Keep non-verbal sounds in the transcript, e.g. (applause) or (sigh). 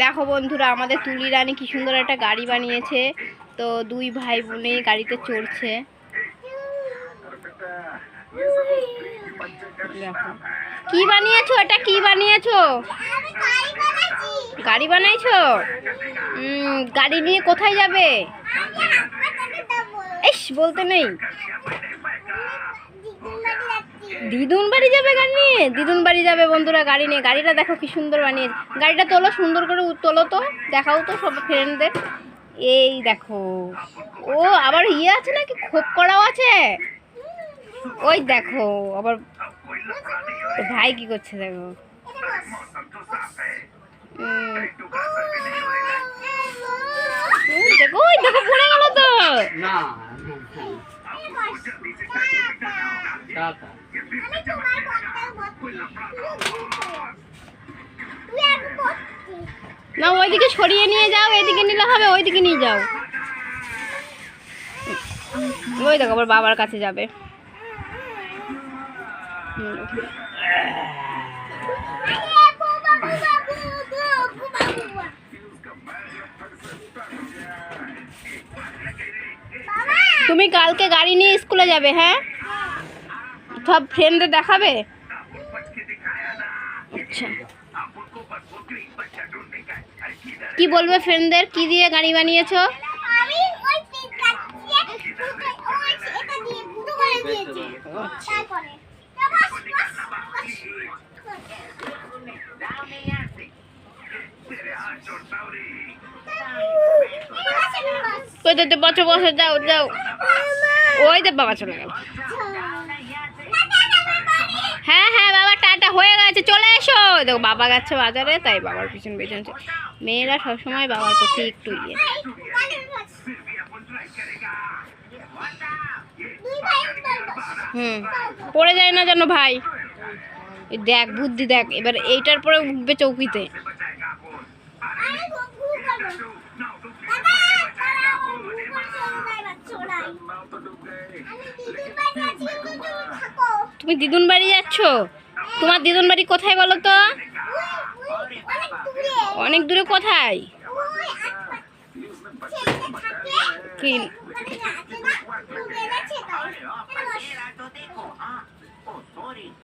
দেখো বন্ধুরা, আমাদের তুলি রানী কি সুন্দর একটা গাড়ি বানিয়েছে। তো দুই ভাই বোনে গাড়িতে চড়ছে। কি বানিয়েছো? এটা কি বানিয়েছো? গাড়ি বানাইছো? গাড়ি নিয়ে কোথায় যাবে? ইস, বলতে নেই। দিদুন বাড়ি যাবে গাড়ি নিয়ে? দিদুন বাড়ি যাবে বন্ধুরা গাড়ি নিয়ে। গাড়িটা দেখো কি সুন্দর বানিয়েছে গাড়িটা তোলো, সুন্দর করে তোলো তো। দেখাও তো সব ফ্রেন্ডদের এই দেখো। ও আবার ইয়ে আছে নাকি? খোপ করাও আছে? ওই দেখো, আবার ভাই কি করছে দেখো? দেখো, ওই দেখো, পড়ে গেল তো। না। না ওইদিকে সরিয়ে নিয়ে যাও এদিকে নিলে হবে ওইদিকে নিয়ে যাও। ওই দেখো আবার বাবার কাছে যাবে। (laughs) হুম। তুমি কালকে গাড়ি নিয়ে স্কুলে যাবে হ্যাঁ? সব ফ্রেন্ডদের দেখাবে? আচ্ছা। কি বলবে ফ্রেন্ডদের কি দিয়ে গাড়ি বানিয়েছো? ওই বাস বাস তো বছর বছর যাও যাও। ওই তো বাবা চলে গেল। হ্যাঁ হ্যাঁ বাবা, টাটা, হয়ে গেছে, চলে এসো। দেখো, বাবা গেছে বাজারে, তাই বাবার পিছন পিছন মেয়েরা সবসময় বাবার প্রতি একটু ইয়ে। হুম, পড়ে যায় না যেন ভাই। দেখ, বুদ্ধি দেখ, এবার এইটার পরে উঠবে চৌকিতে। তুমি দিদুন বাড়ি যাচ্ছ? তোমার দিদুন বাড়ি কোথায় বলো তো? অনেক দূরে কোথায়? কি?